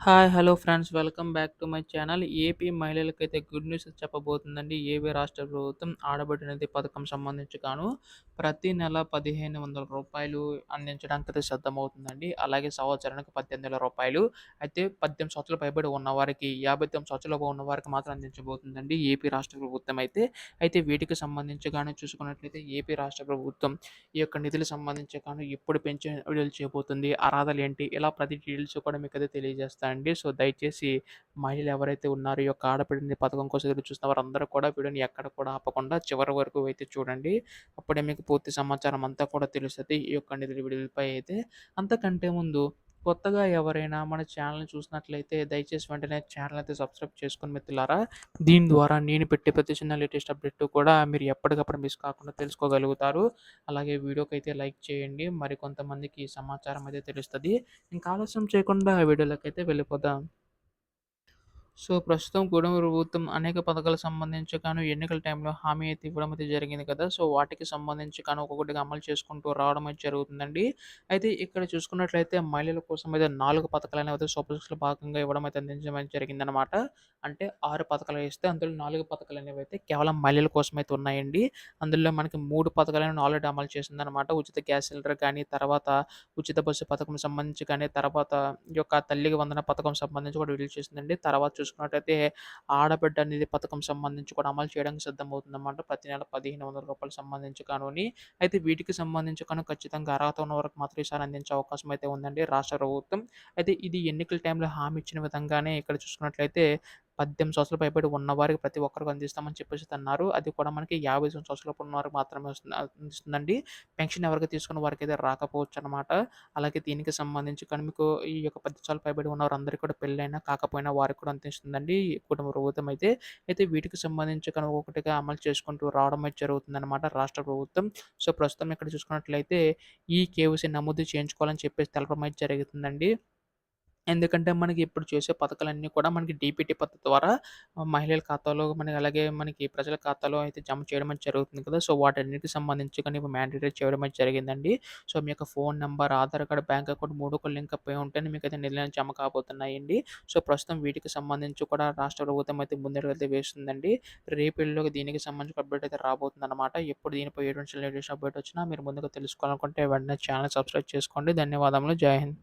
Hi! Hello friends. Welcome back to my channel. AP మహిళలకైతే good news చెప్పబోతుందండి. AP రాష్ట్ర ప్రభుత్వం ఆడబిడ్డ పథకం సంబంధించి గాను ప్రతి నెల పదిహేను వందల రూపాయలు అందించడానికి అయితే సిద్ధమవుతుందండి. అలాగే సంవత్సరానికి పద్దెనిమిది వేల రూపాయలు అయితే 18 సంవత్సరాలు పైబడి ఉన్నవారికి, 59 ఉన్న ఉన్నవారికి మాత్రం అందించబోతుందండి ఏపీ రాష్ట్ర ప్రభుత్వం అయితే. అయితే వీటికి సంబంధించి గాను చూసుకున్నట్లయితే ఏపీ రాష్ట్ర ప్రభుత్వం ఈ యొక్క నిధులు సంబంధించి గాను ఎప్పుడు పెంచే విడుదల చేయబోతుంది, అర్హతలేంటి ఇలా ప్రతి డీటెయిల్స్ కూడా తెలియజేస్తాను అండి సో దయచేసి మహిళలు ఎవరైతే ఉన్నారో ఈ యొక్క ఆడపిల్లని పథకం కోసం ఎదురు చూస్తున్న వారందరూ కూడా వీడియోని ఎక్కడ కూడా ఆపకుండా చివరి వరకు అయితే చూడండి. అప్పుడే మీకు పూర్తి సమాచారం అంతా కూడా తెలుస్తుంది ఈ యొక్క నిధుల విడుదలపై అయితే. అంతకంటే ముందు కొత్తగా ఎవరైనా మన ఛానల్‌ని చూసినట్లయితే దయచేసి వెంటనే ఛానల్ అయితే సబ్స్క్రైబ్ చేసుకొని మిత్రులారా. దీని ద్వారా నేను పెట్టే ప్రతి చిన్న లేటెస్ట్ అప్డేట్ కూడా మీరు ఎప్పటికప్పుడు మిస్ కాకుండా తెలుసుకోగలుగుతారు. అలాగే వీడియోకైతే లైక్ చేయండి. మరి కొంతమందికి సమాచారం అయితే తెలుస్తది. ఇంకా ఆలస్యం చేయకుండా వీడియోలోకైతే వెళ్ళిపోదాం. సో ప్రస్తుతం కూటమి ప్రభుత్వం అనేక పథకాలకు సంబంధించి కాను ఎన్నికల టైంలో హామీ అయితే ఇవ్వడం అయితే జరిగింది కదా! సో వాటికి సంబంధించి కాను ఒక్కొక్కటిగా అమలు చేసుకుంటూ రావడం అయితే జరుగుతుందండి. అయితే ఇక్కడ చూసుకున్నట్లయితే మహిళల కోసం అయితే నాలుగు పథకాలు అనేవి అయితే సూపర్ సిక్స్‌లో భాగంగా ఇవ్వడం అయితే అందించడం జరిగిందనమాట. అంటే ఆరు పథకాలు ఇస్తే అందులో నాలుగు పథకాలు అనేవి అయితే కేవలం మహిళల కోసం అయితే ఉన్నాయండి. అందులో మనకి మూడు పథకాలను ఆల్రెడీ అమలు చేసిందనమాట. ఉచిత గ్యాస్ సిలిండర్ కానీ, తర్వాత ఉచిత బస్సు పథకం సంబంధించి కానీ, తర్వాత ఈ యొక్క తల్లికి వందన పథకం సంబంధించి కూడా విడుదల చేసిందండి. తర్వాత చూసుకున్నట్లయితే ఆడబిడ్డ అనేది పథకం సంబంధించి కూడా అమలు చేయడానికి సిద్ధమవుతుందన్నమాట. ప్రతి నెల పదిహేను వందల రూపాయలు సంబంధించి కానుని అయితే వీటికి సంబంధించి కానీ ఖచ్చితంగా అర్హత ఉన్న వరకు మాత్రం ఈసారి అందించే అవకాశం అయితే ఉందండి రాష్ట్ర ప్రభుత్వం. అయితే ఇది ఎన్నికల టైంలో హామీ ఇచ్చిన విధంగానే ఇక్కడ చూసుకున్నట్లయితే 18 సంవత్సరాలు పైబడి ఉన్నవారికి ప్రతి ఒక్కరికి అందిస్తామని చెప్పేసి అన్నారు. అది కూడా మనకి యాభై 50 ఉన్న ఉన్నవారికి మాత్రమే అందిస్తుందండి. పెన్షన్ ఎవరికి తీసుకున్న రాకపోవచ్చు అనమాట అలాగే దీనికి సంబంధించి కానీ మీకు ఈ యొక్క 10 సంవత్సరాలు పైబడి ఉన్న వారందరికీ కూడా పెళ్ళైనా, కాకపోయినా వారికి కూడా అందిస్తుందండి కుటుంబ ప్రభుత్వం అయితే. అయితే వీటికి సంబంధించి కానీ ఒక్కొక్కటిగా అమలు చేసుకుంటూ రావడం అయితే జరుగుతుందనమాట రాష్ట్ర ప్రభుత్వం. సో ప్రస్తుతం ఇక్కడ చూసుకున్నట్లయితే ఈ కేవైసీ నమోదు చేయించుకోవాలని చెప్పేసి తెలపడం అయితే జరుగుతుందండి. ఎందుకంటే మనకి ఇప్పుడు చేసే పథకాలన్నీ కూడా మనకి డీపీటీ పద్ధతి ద్వారా మహిళల ఖాతాలో మనకి అలాగే మనకి ప్రజల ఖాతాలో అయితే జమ చేయడం జరుగుతుంది కదా! సో వాటన్నిటికి సంబంధించి కానీ మ్యాండేటరీ చేయడం అనేది జరిగిందండి. సో మీ యొక్క phone number Aadhaar card, bank account మూడు కూడా లింక్ అయి ఉంటేనే మీకు అయితే నిధులను జమ కాబోతున్నాయండి. సో ప్రస్తుతం వీటికి సంబంధించి కూడా రాష్ట్ర ప్రభుత్వం అయితే ముందడుగు అయితే వేస్తుందండి. రేపు దీనికి సంబంధించిన అప్డేట్ అయితే రాబోతుందనమాట. ఎప్పుడు దీనిపై ఎటువంటి లేటెస్ట్ అప్డేట్ వచ్చినా మీరు ముందుగా తెలుసుకోవాలనుకుంటే వెంటనే ఛానల్ సబ్స్క్రైబ్ చేసుకోండి. ధన్యవాదములు. జై హింద్.